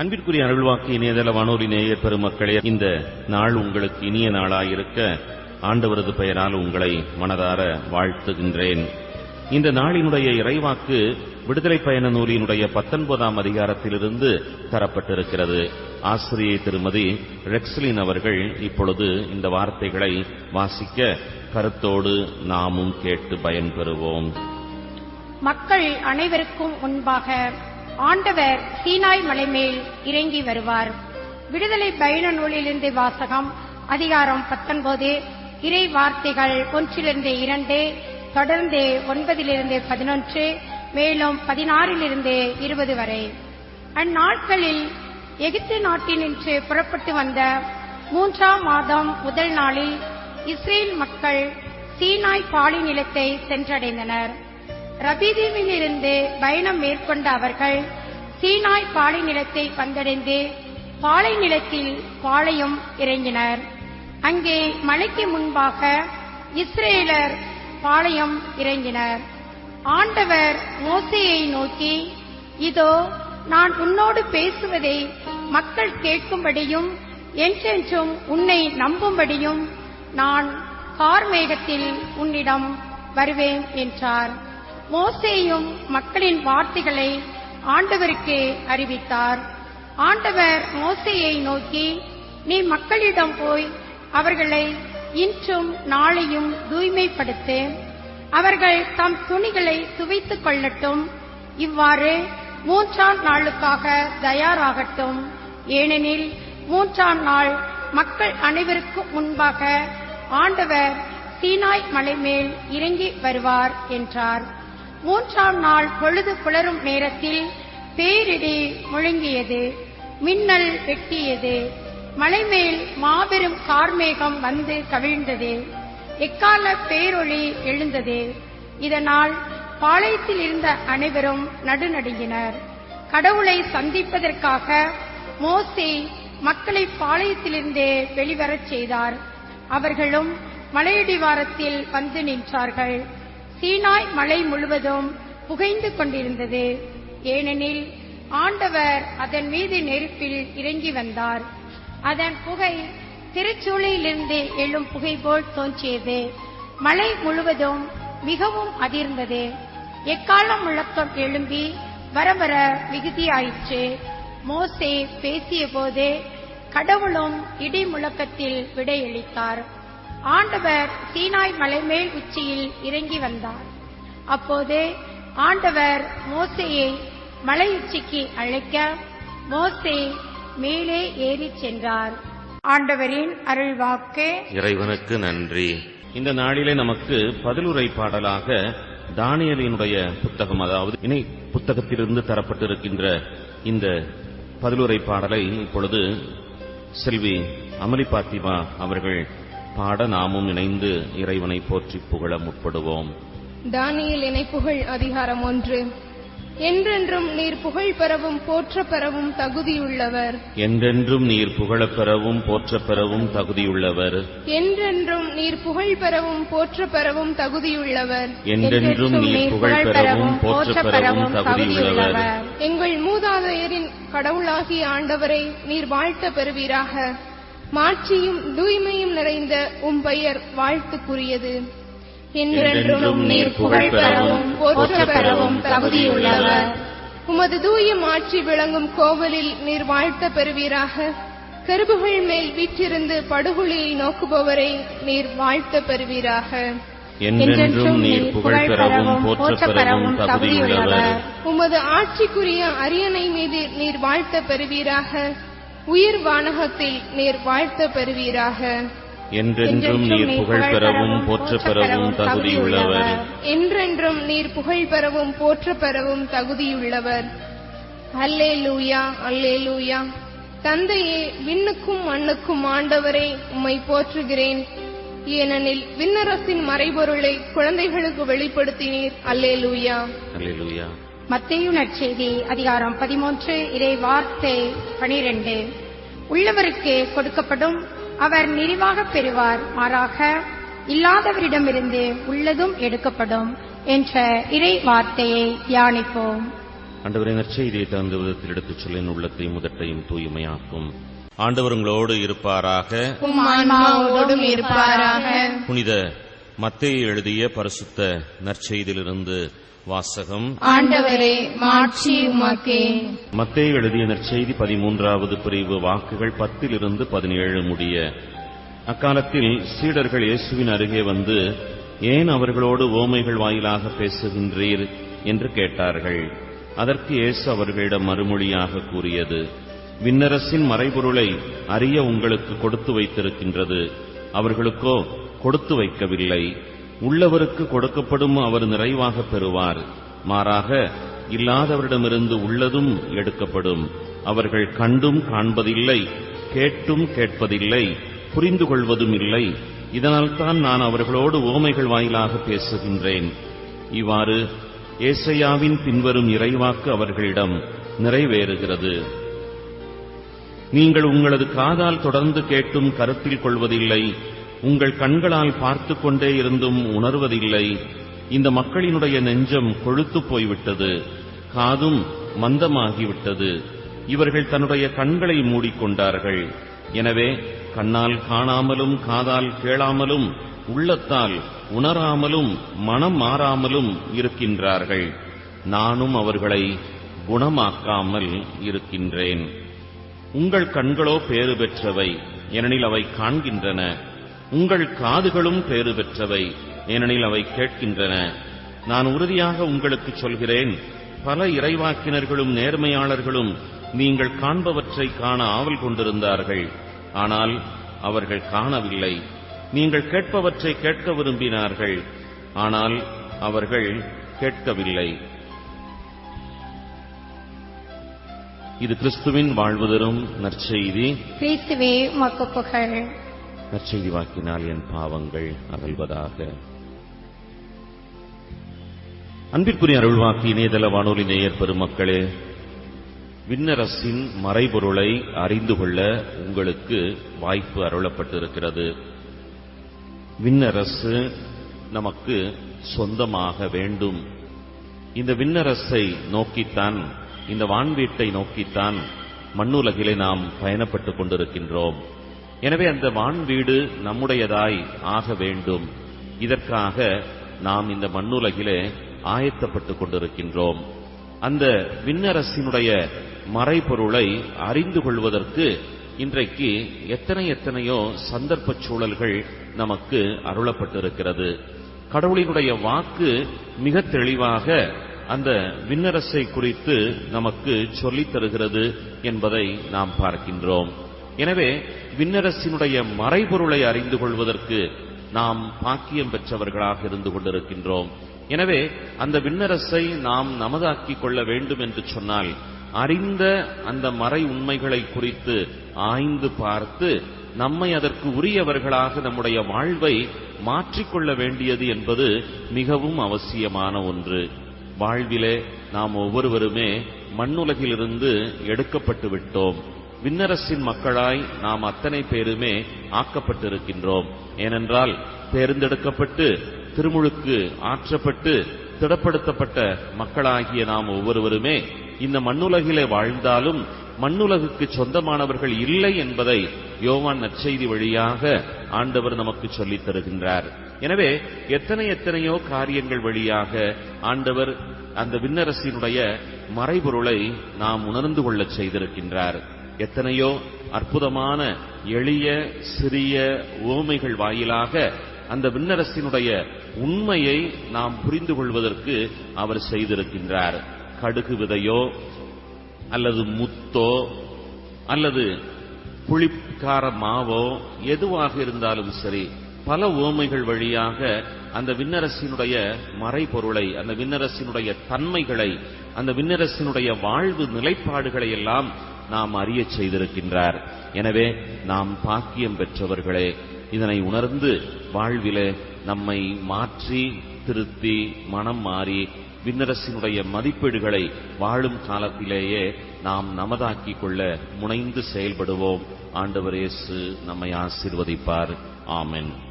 அன்பிற்குரிய அருள்வாக்கு இணையதள வானொலி நேயர் பெருமக்களே இந்த நாள் உங்களுக்கு இனிய நாளாயிருக்க ஆண்டவரது பெயரால் உங்களை மனதார வாழ்த்துகின்றேன். இந்த நாளினுடைய இறைவாக்கு விடுதலை பயண நூலினுடைய பத்தொன்பதாம் அதிகாரத்திலிருந்து தரப்பட்டிருக்கிறது. ஆசிரியை திருமதி ரெக்ஸ்லின் அவர்கள் இப்பொழுது இந்த வார்த்தைகளை வாசிக்க கருத்தோடு நாமும் கேட்டு பயன்பெறுவோம். மக்கள் அனைவருக்கும் முன்பாக ஆண்டவர் சீனாய் மலை மேல் இறங்கி வருவார். விடுதலை பயண நூலிலிருந்து வாசகம் அதிகாரம் பத்தொன்பது. இறை வார்த்தைகள் ஒன்றிலிருந்து இரண்டு தொடர்ந்து ஒன்பதிலிருந்து பதினொன்று மேலும் பதினாறிலிருந்து இருபது வரை. அந்நாட்களில் எகிப்து நாட்டினின்று புறப்பட்டு வந்த மூன்றாம் மாதம் முதல் நாளில் இஸ்ரேல் மக்கள் சீனாய் பாலை நிலத்தை சென்றடைந்தனர். ரபிதீமிலிருந்து பயணம் மேற்கொண்ட அவர்கள் சீனாய் பாலை நிலத்தை வந்தடைந்து பாலை நிலத்தில் பாளையம் இறங்கினர். அங்கே மலைக்கு முன்பாக இஸ்ரேலர் பாளையம் இறங்கினர். ஆண்டவர் மோசையை நோக்கி இதோ நான் உன்னோடு பேசுவதை மக்கள் கேட்கும்படியும் என்றென்றும் உன்னை நம்பும்படியும் நான் கார்மேகத்தில் உன்னிடம் வருவேன் என்றார். மோசேயும் மக்களின் வார்த்தைகளை ஆண்டவருக்கு அறிவித்தார். ஆண்டவர் மோசையை நோக்கி நீ மக்களிடம் போய் அவர்களை இன்றும் நாளையும் தூய்மைப்படுத்து. அவர்கள் தம் துணிகளை துவைத்துக் கொள்ளட்டும். இவ்வாறு மூன்றாம் நாளுக்காக தயாராகட்டும். ஏனெனில் மூன்றாம் நாள் மக்கள் அனைவருக்கும் முன்பாக ஆண்டவர் சீனாய் மலை மேல் இறங்கி வருவார் என்றார். மூன்றாம் நாள் பொழுது புலரும் நேரத்தில் பேரிடி முழங்கியது மின்னல் வெட்டியது. மலைமேல் மாபெரும் கார்மேகம் வந்து கவிழ்ந்தது. எக்கால பேரொளி எழுந்தது. இதனால் பாளையத்தில் இருந்த அனைவரும் நடுநடுங்கினர். கடவுளை சந்திப்பதற்காக மோசே மக்களை பாளையத்திலிருந்தே வெளிவரச் செய்தார். அவர்களும் மலையடிவாரத்தில் வந்து நின்றார்கள். சீனாய் மலை முழுவதும் புகைந்து கொண்டிருந்தது. ஏனெனில் ஆண்டவர் அதன் மீது நெருப்பில் இறங்கி வந்தார். அதன் புகை திருச்சூளையிலிருந்து எழும் புகை போல் தோன்றியது. மலை முழுவதும் மிகவும் அதிர்ந்தது. எக்கால முழக்கம் எழும்பி வர வர மிகுதியாயிற்று. மோசே பேசிய போது கடவுளும் இடி முழக்கத்தில் விடையளித்தார். ஆண்டவர் சீனாய் மலைமேல் உச்சியில் இறங்கி வந்தார். அப்போது ஆண்டவர் மோசையை மலை உச்சிக்கு அழைக்க மோசே மேலே ஏறிச் சென்றார். ஆண்டவரின் அருள்வாக்கு. இறைவனுக்கு நன்றி. இந்த நாளிலே நமக்கு பதிலுரை பாடலாக தானியலினுடைய புத்தகம் அதாவது இணை புத்தகத்திலிருந்து தரப்பட்டிருக்கின்ற இந்த பதிலுரை பாடலை இப்பொழுது செல்வி அமலி பாத்திமா அவர்கள் பாட நாமும் இணைந்து இறைவனை போற்றி புகழ முற்படுவோம். தானியல் இணைப்புகழ் அதிகாரம் ஒன்று. என்றென்றும் நீர் புகழ் பெறவும் போற்ற பெறவும் தகுதியுள்ளவர். என்றென்றும் நீர் புகழப் பெறவும் போற்றப் பெறவும் தகுதியுள்ளவர். என்றென்றும் நீர் புகழ் பெறவும் போற்ற பெறவும் தகுதியுள்ளவர். என்றென்றும் நீர் புகழ் பெறவும் போற்றப் பெறவும் தகுதியுள்ளவர். எங்கள் மூதாதையரின் கடவுளாகிய ஆண்டவரை நீர் வாழ்த்த பெறுவீராக. மாட்சியும் தூய்மையும் நிறைந்த உம் பெயர் வாழ்த்துக்குரியது. என்றென்றும் நீர் புகழ் பெறவும் போற்ற பெறவும் தகுதியுள்ளவர். உமது தூய மாட்சி விளங்கும் கோவிலில் நீர் வாழ்த்த பெறுவீராக. கருபுகள் மேல் வீற்றிருந்து படுகொலியை நோக்குபவரை நீர் வாழ்த்த பெறுவீராக. என்றென்றும் நீர் புகழ் பெறவும் பெறவும் தகுதியுள்ளவர். உமது ஆட்சிக்குரிய அரியணை மீது நீர் வாழ்த்த பெறுவீராக. உயிர் வானகத்தில் நீர் வாழ்த்த பெறுவீராக. என்றென்றும் நீர் புகழ் பெறவும் போற்றப் பெறவும் தகுதியுள்ளவர். என்றென்றும் நீர் புகழ் பெறவும் போற்ற பெறவும் தகுதியுள்ளவர். அல்லே லூயா அல்லே லூயா தந்தையே விண்ணுக்கும் மண்ணுக்கும் ஆண்டவரே உம்மை போற்றுகிறேன். ஏனெனில் விண்ணரசின் மறைபொருளை குழந்தைகளுக்கு வெளிப்படுத்தினீர். அல்லே லூயா அல்லேலூயா. மத்தேயு நற்செய்தி அதிகாரம் பதிமூன்று இறை வார்த்தை பனிரெண்டு. உள்ளவருக்கு கொடுக்கப்படும் அவர் நிறைவாக பெறுவார் மாறாக இல்லாதவரிடமிருந்து உள்ளதும் எடுக்கப்படும் என்ற இறை வார்த்தையை தியானிப்போம். ஆண்டவரை நற்செய்தியை தகுந்த விதத்தில் எடுத்துச் சொல்ல என் உள்ளத்தையும் முதட்டையும் தூய்மையாக்கும். ஆண்டவர் உங்களோடு இருப்பாராக. புனித மத்தேயு எழுதிய பரிசுத்த நற்செய்தியிலிருந்து வாசகம். ஆண்டவரே மாட்சி உமக்கே. மத்தேயு எழுதிய நற்செய்தி பதிமூன்றாவது பிரிவு வாக்குகள் பத்திலிருந்து பதினேழு முடிய. அக்காலத்தில் சீடர்கள் இயேசுவின் அருகே வந்து ஏன் அவர்களோடு ஓமைகள் வாயிலாக பேசுகின்றீர்? என்று கேட்டார்கள். அதற்கு இயேசு அவர்களிடம் மறுமொழியாக கூறியது விண்ணரசின் மறைபொருளை அறிய உங்களுக்கு கொடுத்து வைத்திருக்கின்றது. அவர்களுக்கோ கொடுத்து வைக்கவில்லை. உள்ளவருக்கு கொடுக்கப்படும் அவர் நிறைவாக பெறுவார். மாறாக இல்லாதவரிடமிருந்து உள்ளதும் எடுக்கப்படும். அவர்கள் கண்டும் காண்பதில்லை கேட்டும் கேட்பதில்லை புரிந்து கொள்வதும் இல்லை. இதனால்தான் நான் அவர்களோடு ஓமைகள் வாயிலாக பேசுகின்றேன். இவ்வாறு ஏசையாவின் பின்வரும் இறைவாக்கு அவர்களிடம் நிறைவேறுகிறது. நீங்கள் உங்களது காதால் தொடர்ந்து கேட்டும் கருத்தில் கொள்வதில்லை. உங்கள் கண்களால் பார்த்து கொண்டே இருந்தும் உணர்வதில்லை. இந்த மக்களினுடைய நெஞ்சம் கொழுத்து போய்விட்டது. காதும் மந்தமாகிவிட்டது. இவர்கள் தன்னுடைய கண்களை மூடிக்கொண்டார்கள். எனவே கண்ணால் காணாமலும் காதால் கேளாமலும் உள்ளத்தால் உணராமலும் மனம் மாறாமலும் இருக்கின்றார்கள். நானும் அவர்களை குணமாக்காமல் இருக்கின்றேன். உங்கள் கண்களோ பேறு பெற்றவை ஏனெனில் அவை காண்கின்றன. உங்கள் காதுகளும் பேறு பெற்றவை. ஏனெனில் அவை கேட்கின்றன. நான் உறுதியாக உங்களுக்கு சொல்கிறேன் பல இறைவாக்கினர்களும் நேர்மையாளர்களும் நீங்கள் காண்பவற்றை காண ஆவல் கொண்டிருந்தார்கள். ஆனால் அவர்கள் காணவில்லை. நீங்கள் கேட்பவற்றை கேட்க விரும்பினார்கள். ஆனால் அவர்கள் கேட்கவில்லை. இது கிறிஸ்துவின் வாழ்வு தரும் நற்செய்தி. கிறிஸ்துவே உமக்கு நற்செய்தி வாக்கினால் என் பாவங்கள் அகழ்வதாக அன்பிற்குரிய அருள்வாக்கு இணையதள வானொலி நேயர் பெருமக்களே விண்ணரசின் மறைபொருளை அறிந்து கொள்ள உங்களுக்கு வாய்ப்பு அருளப்பட்டிருக்கிறது. விண்ணரசு நமக்கு சொந்தமாக வேண்டும். இந்த விண்ணரசை நோக்கித்தான் இந்த வான்வீட்டை நோக்கித்தான் மண்ணுலகிலே நாம் பயணப்பட்டுக் கொண்டிருக்கின்றோம். எனவே அந்த வான் வீடு நம்முடையதாய் ஆக வேண்டும். இதற்காக நாம் இந்த மண்ணுலகிலே ஆயத்தப்பட்டுக் கொண்டிருக்கின்றோம். அந்த விண்ணரசினுடைய மறைபொருளை அறிந்து கொள்வதற்கு இன்றைக்கு எத்தனை எத்தனையோ சந்தர்ப்பச் சூழல்கள் நமக்கு அருளப்பட்டிருக்கிறது. கடவுளினுடைய வாக்கு மிக தெளிவாக அந்த விண்ணரசை குறித்து நமக்கு சொல்லித் தருகிறது என்பதை நாம் பார்க்கின்றோம். எனவே விண்ணரசினுடைய மறைபொருளை அறிந்து கொள்வதற்கு நாம் பாக்கியம் பெற்றவர்களாக இருந்து கொண்டிருக்கின்றோம். எனவே அந்த விண்ணரசை நாம் நமதாக்கிக் கொள்ள வேண்டும் என்று சொன்னால் அறிந்த அந்த மறை உண்மைகளை குறித்து ஆய்ந்து பார்த்து நம்மை அதற்கு உரியவர்களாக நம்முடைய வாழ்வை மாற்றிக்கொள்ள வேண்டியது என்பது மிகவும் அவசியமான ஒன்று. வாழ்விலே நாம் ஒவ்வொருவருமே மண்ணுலகிலிருந்து எடுக்கப்பட்டு விட்டோம். விண்ணரசின் மக்களாய் நாம் அத்தனை பேருமே ஆக்கப்பட்டிருக்கின்றோம். ஏனென்றால் தேர்ந்தெடுக்கப்பட்டு திருமுழுக்கு ஆற்றப்பட்டு திடப்படுத்தப்பட்ட மக்களாகிய நாம் ஒவ்வொருவருமே இந்த மண்ணுலகிலே வாழ்ந்தாலும் மண்ணுலகுக்கு சொந்தமானவர்கள் இல்லை என்பதை யோவான் நற்செய்தி வழியாக ஆண்டவர் நமக்கு சொல்லித் தருகின்றார். எனவே எத்தனை எத்தனையோ காரியங்கள் வழியாக ஆண்டவர் அந்த விண்ணரசினுடைய மறைபொருளை நாம் உணர்ந்து கொள்ளச் செய்திருக்கின்றார். எத்தனையோ அற்புதமான எளிய சிறிய ஓமைகள் வாயிலாக அந்த விண்ணரசினுடைய உண்மையை நாம் புரிந்து கொள்வதற்கு அவர் செய்திருக்கின்றார். கடுகு விதையோ அல்லது முத்தோ அல்லது புளிக்கார மாவோ எதுவாக இருந்தாலும் சரி பல ஓமைகள் வழியாக அந்த விண்ணரசினுடைய மறைபொருளை அந்த விண்ணரசினுடைய தன்மைகளை அந்த விண்ணரசினுடைய வாழ்வு நிலைப்பாடுகளை எல்லாம் நாம் அறியச் செய்திருக்கின்றார். எனவே நாம் பாக்கியம் பெற்றவர்களே இதனை உணர்ந்து வாழ்விலே நம்மை மாற்றி திருத்தி மனம் மாறி விண்ணரசினுடைய மதிப்பீடுகளை வாழும் காலத்திலேயே நாம் நமதாக்கிக் கொள்ள முனைந்து செயல்படுவோம். ஆண்டவர் இயேசு நம்மை ஆசீர்வதிப்பார். ஆமென்.